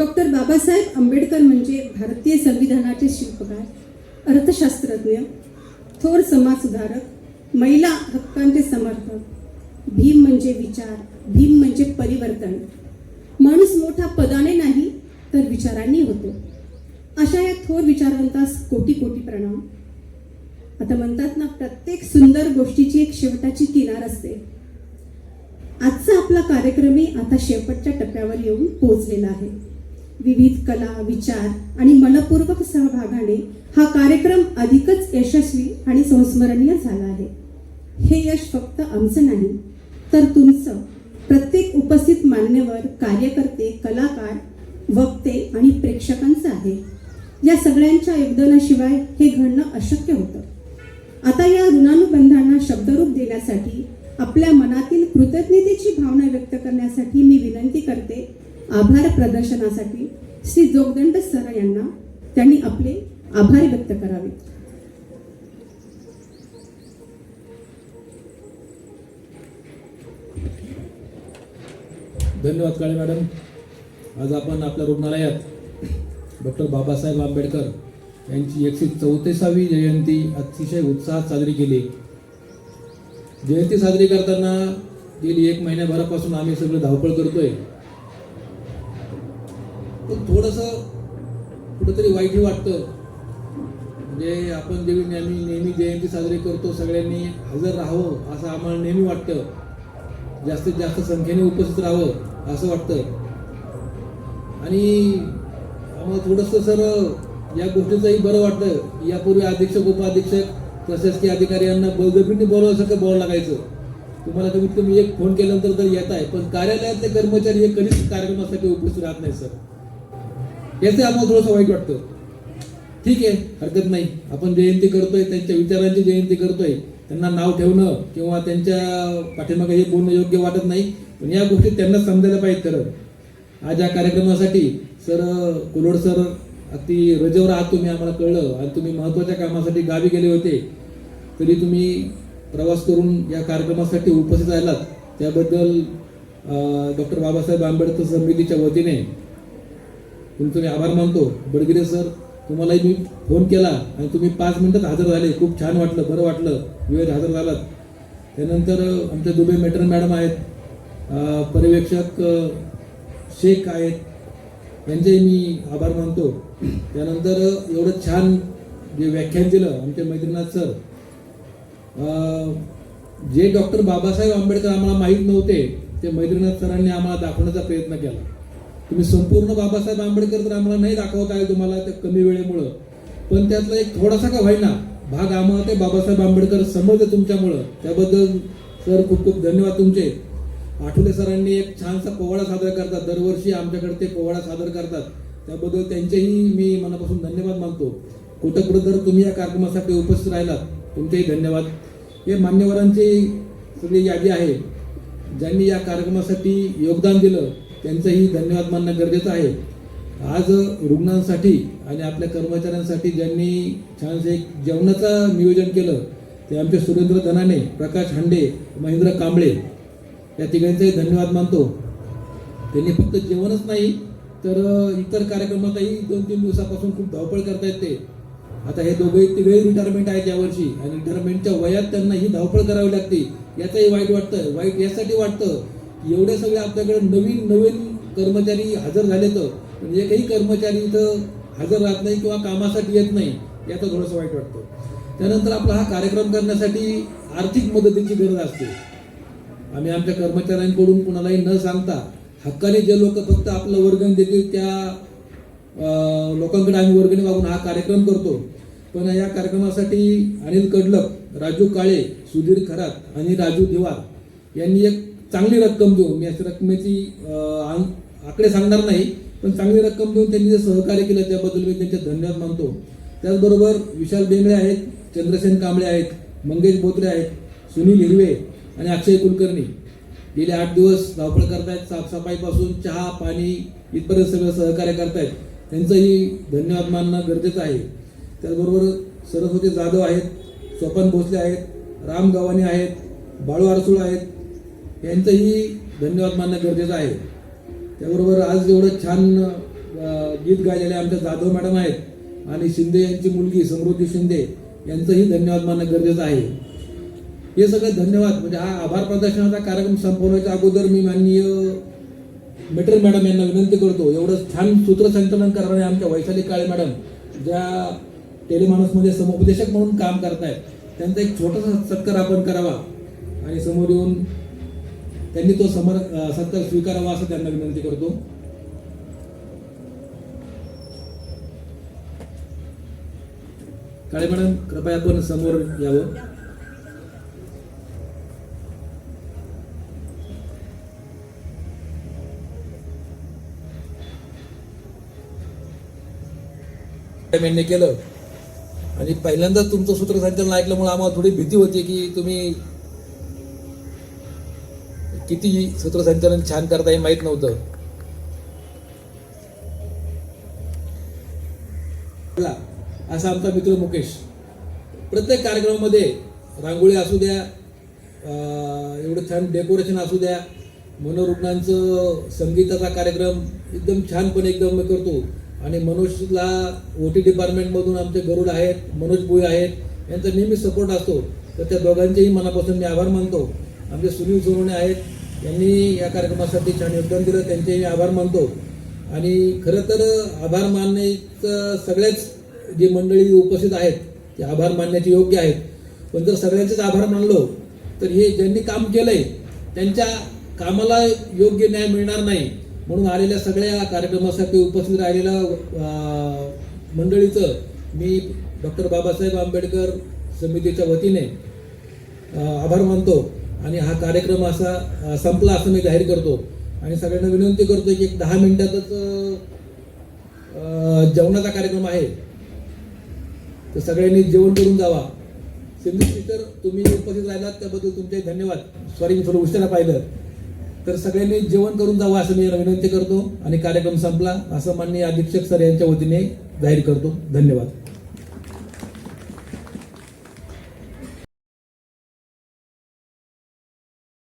Doctor Babasaheb Ambedkar म्हणजे भारतीय संविधानाचे शिल्पकार अर्थशास्त्रज्ञ थोर समाजसुधारक महिला हक्कांचे समर्थक भीम म्हणजे विचार भीम म्हणजे परिवर्तन. माणूस मोठा पदाने नाही तर विचारांनी होतो. अशा या थोर विचारवंतास कोटी कोटी प्रणाम. आता म्हणतात ना प्रत्येक सुंदर गोष्टीची एक शेवटाची किनार असते. आजचा आपला कार्यक्रमही आता शेवटच्या टप्प्यावर येऊन पोहोचलेला आहे. विविध कला विचार आणि मनपूर्वक सहभागाने हा कार्यक्रम अधिकच यशस्वी आणि संस्मरणीय झाला आहे. हे यश फक्त आमचं नाही तर तुमचं. प्रत्येक उपस्थित मान्यवर कार्यकर्ते कलाकार वक्ते आणि प्रेक्षकांचं आहे. या सगळ्यांच्या योगदानाशिवाय हे घडणं अशक्य होतं. आता या ऋणानुबंधांना शब्दरूप देण्यासाठी आपल्या मनातील कृतज्ञतेची भावना व्यक्त करण्यासाठी मी विनंती करते आभार प्रदर्शनासाठी श्री जोगदंड सर यांना त्यांनी आपले आभार व्यक्त करावे. धन्यवाद काळे मॅडम. आज आपण आपल्या रुग्णालयात डॉक्टर बाबासाहेब आंबेडकर यांची एकशे चौतीसावी जयंती अतिशय उत्साहात साजरी केली. जयंती साजरी करताना गेली एक महिन्याभरापासून आम्ही सगळं धावपळ करतोय. पण थोडंसं कुठंतरी वाईटही वाटतं. म्हणजे आपण जेव्हा नेहमी नेहमी जयंती साजरी करतो सगळ्यांनी हजर राहावं असं आम्हाला नेहमी वाटतं. जास्तीत जास्त संख्येने उपस्थित राहावं असं वाटतं. आणि आम्हाला थोडंसं सर या गोष्टीचंही बरं वाटतं. यापूर्वी अधीक्षक उपाधीक्षक प्रशासकीय अधिकारी यांना बळजबरीने बोलवायसारखं बोलावं लागायचं. तुम्हाला कमीत कमी एक फोन केल्यानंतर तर येत आहे. पण कार्यालयातले कर्मचारी हे कधीच कार्यक्रमासाठी उपस्थित राहत नाही सर. याचं आम्हाला थोडंसं वाईट वाटतं. ठीक आहे हरकत नाही. आपण जयंती करतोय त्यांच्या विचारांची जयंती करतोय. त्यांना नाव ठेवणं किंवा त्यांच्या पाठीमागे हे बोलणं योग्य वाटत नाही. पण या गोष्टी त्यांना समजायला पाहिजे खरं. आज या कार्यक्रमासाठी सर कुलोड सर अगदी रजेवर आहात तुम्ही आम्हाला कळलं. आणि तुम्ही महत्त्वाच्या कामासाठी गावी गेले होते. तरी तुम्ही प्रवास करून या कार्यक्रमासाठी उपस्थित राहिलात. त्याबद्दल डॉक्टर बाबासाहेब आंबेडकर समितीच्या वतीने तुमचं मी आभार मानतो. बडगिरे सर तुम्हालाही मी फोन केला आणि तुम्ही पाच मिनटात हजर झाले खूप छान वाटलं बरं वाटलं. वेळेत हजर झालात. त्यानंतर आमच्या दुबे मेटर मॅडम आहेत. पर्यवेक्षक शेख आहेत. यांचेही मी आभार मानतो. त्यानंतर एवढं छान जे व्याख्यान दिलं आमच्या मैत्रीनाथ सर जे डॉक्टर बाबासाहेब आंबेडकर आम्हाला माहीत नव्हते ते मैत्रीनाथ सरांनी आम्हाला दाखवण्याचा प्रयत्न केला. तुम्ही संपूर्ण बाबासाहेब आंबेडकर तर आम्हाला नाही दाखवत आहे तुम्हाला त्या कमी वेळेमुळं. पण त्यातला एक थोडासा का व्हायना भाग आम्हाला ते बाबासाहेब आंबेडकर समजले तुमच्यामुळं. त्याबद्दल सर खूप खूप धन्यवाद तुमचे. आठवले सरांनी एक छानसा पोवाडा सादर करतात. दरवर्षी आमच्याकडे ते पोवाडा सादर करतात. त्याबद्दल त्यांचेही मी मनापासून धन्यवाद मानतो. कुठं कुठं जर तुम्ही या कार्यक्रमासाठी उपस्थित राहिलात तुमचेही धन्यवाद. हे मान्यवरांची सगळी यादी आहे. ज्यांनी या कार्यक्रमासाठी योगदान दिलं त्यांचंही धन्यवाद मानणं गरजेचं आहे. आज रुग्णांसाठी आणि आपल्या कर्मचाऱ्यांसाठी ज्यांनी छानसे एक जेवणाचं नियोजन केलं ते आमचे सुरेंद्र धनाने प्रकाश हांडे महेंद्र कांबळे या तिघांचाही धन्यवाद मानतो. त्यांनी फक्त जेवणच नाही तर इतर कार्यक्रमातही दोन तीन दिवसापासून खूप धावपळ करतायत ते आता हे दोघे तिघे रिटायरमेंट आहेत यावर्षी आणि रिटायरमेंटच्या वयात त्यांना ही धावपळ करावी लागते. याचंही वाईट वाटतं वाईट यासाठी वाटतं एवढे सगळे आपल्याकडे नवीन नवीन कर्मचारी हजर झाले तर म्हणजे एकही कर्मचारी इथं हजर राहत नाही किंवा कामासाठी येत नाही याचं थोडंसं वाईट वाटतं. त्यानंतर आपला हा कार्यक्रम करण्यासाठी आर्थिक मदतीची गरज असते. आम्ही आमच्या कर्मचाऱ्यांकडून कुणालाही न सांगता हक्काने जे लोक फक्त आपलं वर्गण देतील त्या लोकांकडे आम्ही वर्गणी मागून हा कार्यक्रम करतो. पण या कार्यक्रमासाठी अनिल कडलक राजू काळे सुधीर खरात आणि राजू दिवार यांनी एक चांगली रक्कम देऊन मी अशा रकमेची आं- आकडे सांगणार नाही पण चांगली रक्कम देऊन त्यांनी जे सहकार्य केलं त्याबद्दल मी त्यांचे धन्यवाद मानतो. त्याचबरोबर विशाल बेंगळे आहेत चंद्रसेन कांबळे आहेत मंगेश बोत्रे आहेत सुनील हिरवे आणि अक्षय कुलकर्णी. गेले आठ दिवस धावपळ करतायत साफसफाईपासून चहा पाणी इथपर्यंत सगळं सहकार्य करतायत. त्यांचंही धन्यवाद मानणं गरजेचं आहे. त्याचबरोबर सरस्वती जाधव आहेत स्वपन भोसले आहेत राम गव्हाणे आहेत बाळू आरसूळ आहेत यांचंही धन्यवाद मानणं गरजेचं आहे. त्याबरोबर आज एवढं छान गीत गायलेले आमच्या जाधव मॅडम आहेत आणि शिंदे यांची मुलगी समृद्धी शिंदे यांचंही धन्यवाद मानणं गरजेचं आहे. हे सगळं धन्यवाद. म्हणजे हा आभार प्रदर्शनाचा कार्यक्रम संपवण्याच्या अगोदर मी माननीय मेटर मॅडम यांना विनंती करतो एवढं छान सूत्रसंचलन करणारे आमच्या वैशाली काळे मॅडम ज्या टेलिमानसमध्ये समुपदेशक म्हणून काम करतायत त्यांचा एक छोटासा सत्कार आपण करावा आणि समोर येऊन त्यांनी तो समर सत्कार स्वीकारावा असं त्यांना विनंती करतो. काळे मॅडम कृपया आपण समोर यावं. यांनी केलं. आणि पहिल्यांदाच तुमचं सूत्रसंचालन ऐकल्यामुळे आम्हाला थोडी भीती होती की तुम्ही किती सूत्रसंचालन छान करता हे माहीत नव्हतं. असा आमचा मित्र मुकेश. प्रत्येक कार्यक्रमामध्ये रांगोळी असू द्या एवढं छान डेकोरेशन असू द्या मनोरुग्णांचं संगीताचा कार्यक्रम एकदम छानपणे एकदम करतो. आणि मनोजला ओ टी डिपार्टमेंटमधून आमचे गरुड आहेत मनोज भुई आहेत यांचा नेहमी सपोर्ट असतो. तर त्या दोघांचेही मनापासून मी आभार मानतो. आमचे सुनील सोनवणे आहेत यांनी या कार्यक्रमासाठी छान योगदान दिलं. त्यांचे मी आभार मानतो. आणि खरं तर आभार मानण्याचं सगळ्याच जे मंडळी उपस्थित आहेत ते आभार मानण्याचे योग्य आहेत. पण जर सगळ्यांचेच आभार मानलो तर हे ज्यांनी काम केलंय त्यांच्या कामाला योग्य न्याय मिळणार नाही. म्हणून आलेल्या सगळ्या कार्यक्रमासाठी उपस्थित राहिलेल्या मंडळीचं मी डॉक्टर बाबासाहेब आंबेडकर समितीच्या वतीने आभार मानतो. आणि हा कार्यक्रम असा संपला असं मी जाहीर करतो. आणि सगळ्यांना विनंती करतो की एक दहा मिनिटातच जेवणाचा कार्यक्रम आहे. तर सगळ्यांनी जेवण करून जावा. सिंधू स्पीकर तुम्ही उपस्थित राहिलात त्याबद्दल तुमचे धन्यवाद. सॉरी मी थोडं उशिरा पाहिलं. तर सगळ्यांनी जेवण करून जावं असं मी विनंती करतो. आणि कार्यक्रम संपला असं माननीय अधीक्षक सर यांच्या वतीने जाहीर करतो. धन्यवाद.